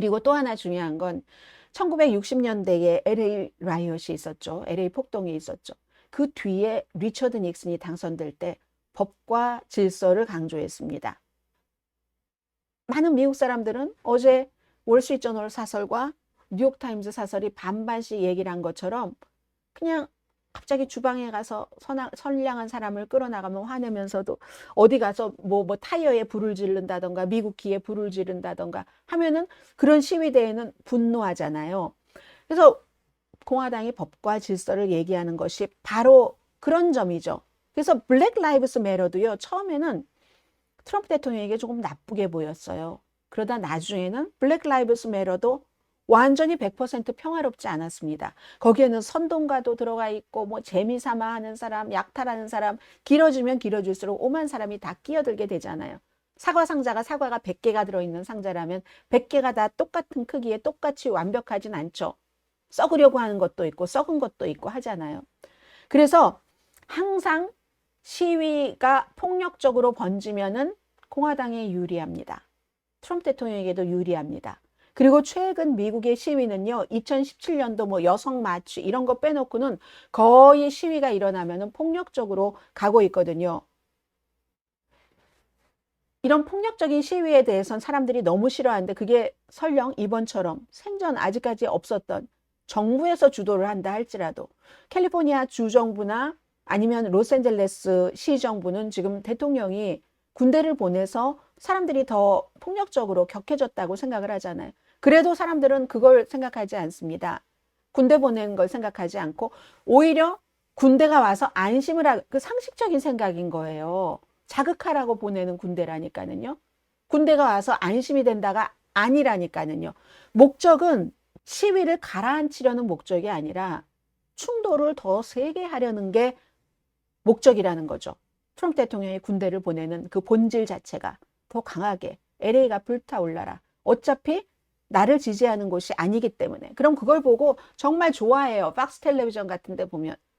그리고 또 하나 중요한 건 1960년대에 LA 라이엇이 있었죠. LA 폭동이 있었죠. 그 뒤에 리처드 닉슨이 당선될 때 법과 질서를 강조했습니다. 많은 미국 사람들은 어제 월스트리트저널 사설과 뉴욕타임즈 사설이 반반씩 얘기를 한 것처럼 그냥 갑자기 주방에 가서 선하, 선량한 사람을 끌어나가면 화내면서도 어디 가서 뭐, 뭐 타이어에 불을 지른다던가 미국기에 불을 지른다던가 하면은 그런 시위대에는 분노하잖아요. 그래서 공화당이 법과 질서를 얘기하는 것이 바로 그런 점이죠. 그래서 블랙 라이브스 메러도요. 처음에는 트럼프 대통령에게 조금 나쁘게 보였어요. 그러다 나중에는 블랙 라이브스 메러도 완전히 100% 평화롭지 않았습니다. 거기에는 선동가도 들어가 있고 뭐 재미삼아 하는 사람, 약탈하는 사람 길어지면 길어질수록 오만 사람이 다 끼어들게 되잖아요. 사과 상자가 사과가 100개가 들어있는 상자라면 100개가 다 똑같은 크기에 똑같이 완벽하진 않죠. 썩으려고 하는 것도 있고 썩은 것도 있고 하잖아요. 그래서 항상 시위가 폭력적으로 번지면은 공화당에 유리합니다. 트럼프 대통령에게도 유리합니다. 그리고 최근 미국의 시위는요, 2017년도 뭐 여성 마취 이런 거 빼놓고는 거의 시위가 일어나면은 폭력적으로 가고 있거든요. 이런 폭력적인 시위에 대해선 사람들이 너무 싫어하는데 그게 설령 이번처럼 생전 아직까지 없었던 정부에서 주도를 한다 할지라도 캘리포니아 주정부나 아니면 로스앤젤레스 시정부는 지금 대통령이 군대를 보내서 사람들이 더 폭력적으로 격해졌다고 생각을 하잖아요. 그래도 사람들은 그걸 생각하지 않습니다. 군대 보내는 걸 생각하지 않고 오히려 군대가 와서 안심을 하, 그 상식적인 생각인 거예요. 자극하라고 보내는 군대라니까는요. 군대가 와서 안심이 된다가 아니라니까는요. 목적은 시위를 가라앉히려는 목적이 아니라 충돌을 더 세게 하려는 게 목적이라는 거죠. 트럼프 대통령이 군대를 보내는 그 본질 자체가 더 강하게 LA가 불타올라라. 어차피 나를 지지하는 곳이 아니기 때문에. 그럼 그걸 보고 정말 좋아해요. 박스 텔레비전 같은 데 보면.